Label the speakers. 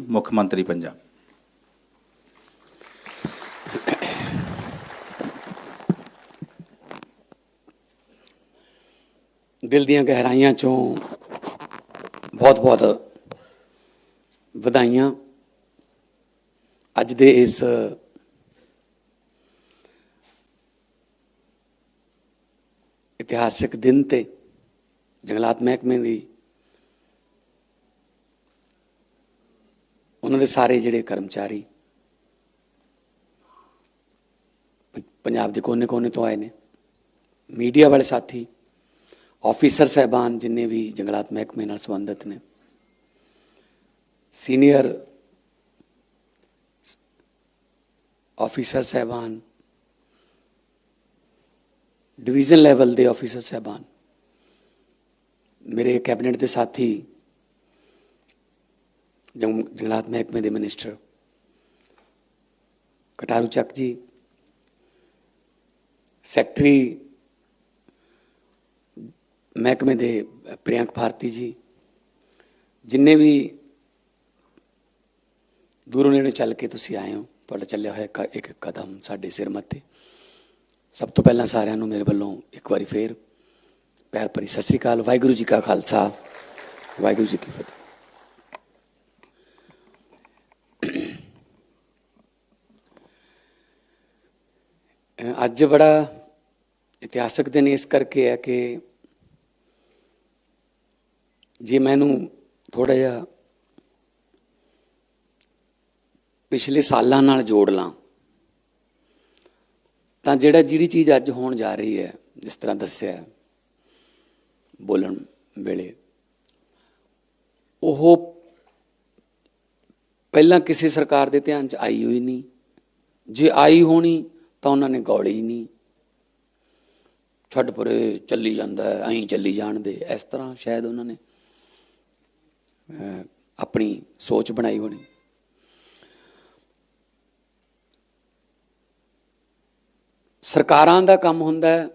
Speaker 1: ਮੁੱਖ ਮੰਤਰੀ ਪੰਜਾਬ।
Speaker 2: ਦਿਲ ਦੀਆਂ ਗਹਿਰਾਈਆਂ ਚੋਂ ਬਹੁਤ-ਬਹੁਤ ਵਧਾਈਆਂ। ਅੱਜ ਦੇ ਇਸ ਇਤਿਹਾਸਿਕ ਦਿਨ ਤੇ ਜੰਗਲਾਤ ਮਹਿਕਮੇ ਦੀ ਉਹਨਾਂ ਦੇ ਸਾਰੇ ਜਿਹੜੇ ਕਰਮਚਾਰੀ ਪ- ਪੰਜਾਬ ਦੇ ਕੋਨੇ-ਕੋਨੇ ਤੋਂ ਆਏ ਨੇ। ਮੀਡੀਆ ਵਾਲੇ ਸਾਥੀ, ਆਫੀਸਰ ਸਹਿਬਾਨ ਜਿੰਨੇ ਵੀ ਜੰਗਲਾਤ ਮਹਿਕਮੇ ਨਾਲ ਸੰਬੰਧਿਤ ਨੇ। ਸੀਨੀਅਰ ਆਫੀਸਰ ਸਹਿਬਾਨ, ਡਿਵੀਜ਼ਨ ਲੈਵਲ ਦੇ ਆਫੀਸਰ ਸਹਿਬਾਨ, ਮੇਰੇ ਕੈਬਨਿਟ ਦੇ ਸਾਥੀ ਜੰਗ- ਜੰਗਲਾਤ ਮਹਿਕਮੇ ਦੇ ਮਿਨਿਸਟਰ ਕਟਾਰੂ ਚੱਕ ਜੀ ਸੈਕਟਰੀ ਮਹਿਕਮੇ ਦੇ ਪ੍ਰਿਯੰਕ ਭਾਰਤੀ ਜੀ ਜਿੰਨੇ ਵੀ ਦੂਰੋਂ ਨੇੜੇ ਚੱਲ ਕੇ ਤੁਸੀਂ ਆਏ ਹੋ ਤੁਹਾਡਾ ਚੱਲਿਆ ਹੋਇਆ ਕ- ਇੱਕ ਕਦਮ ਸਾਡੇ ਸਿਰ ਮੱਥੇ ਸਭ ਤੋਂ ਪਹਿਲਾਂ ਸਾਰਿਆਂ ਨੂੰ ਮੇਰੇ ਵੱਲੋਂ ਇੱਕ ਵਾਰੀ ਫੇਰ ਪਿਆਰ ਭਰੀ ਸਤਿ ਸ੍ਰੀ ਅਕਾਲ ਵਾਹਿਗੁਰੂ ਜੀ ਕਾ ਖਾਲਸਾ ਵਾਹਿਗੁਰੂ ਜੀ ਕੀ ਫਤਿਹ ਅੱਜ ਬੜਾ ਇਤਿਹਾਸਕ ਦਿਨ ਇਸ ਕਰਕੇ ਹੈ ਕਿ ਜੇ ਮੈਨੂੰ ਥੋੜਾ ਜਿਹਾ ਪਿਛਲੇ ਸਾਲਾਂ ਨਾਲ ਜੋੜ ਲਾਂ, ਤਾਂ ਜਿਹੜਾ ਜਿਹੜੀ ਚੀਜ਼ ਅੱਜ ਹੋਣ ਜਾ ਰਹੀ ਹੈ, ਜਿਸ ਤਰ੍ਹਾਂ ਦੱਸਿਆ ਬੋਲਣ ਵੇਲੇ, ਉਹ ਪਹਿਲਾਂ ਕਿਸੇ ਸਰਕਾਰ ਦੇ ਧਿਆਨ 'ਚ ਆਈ ਹੋਈ ਨਹੀਂ। ਜੇ ਆਈ ਹੋਣੀ ਤਾਂ ਉਹਨਾਂ ਨੇ ਗੌਲੀ ਨਹੀਂ। ਛੱਡ ਪਰੇ ਚੱਲੀ ਜਾਂਦਾ ਹੈ, ਐਂ ਚੱਲੀ ਜਾਣ ਦੇ। ਇਸ ਤਰ੍ਹਾਂ ਸ਼ਾਇਦ ਉਹਨਾਂ ਨੇ ਆਪਣੀ ਸੋਚ ਬਣਾਈ ਹੋਣੀ। ਸਰਕਾਰਾਂ ਦਾ ਕੰਮ ਹੁੰਦਾ ਹੈ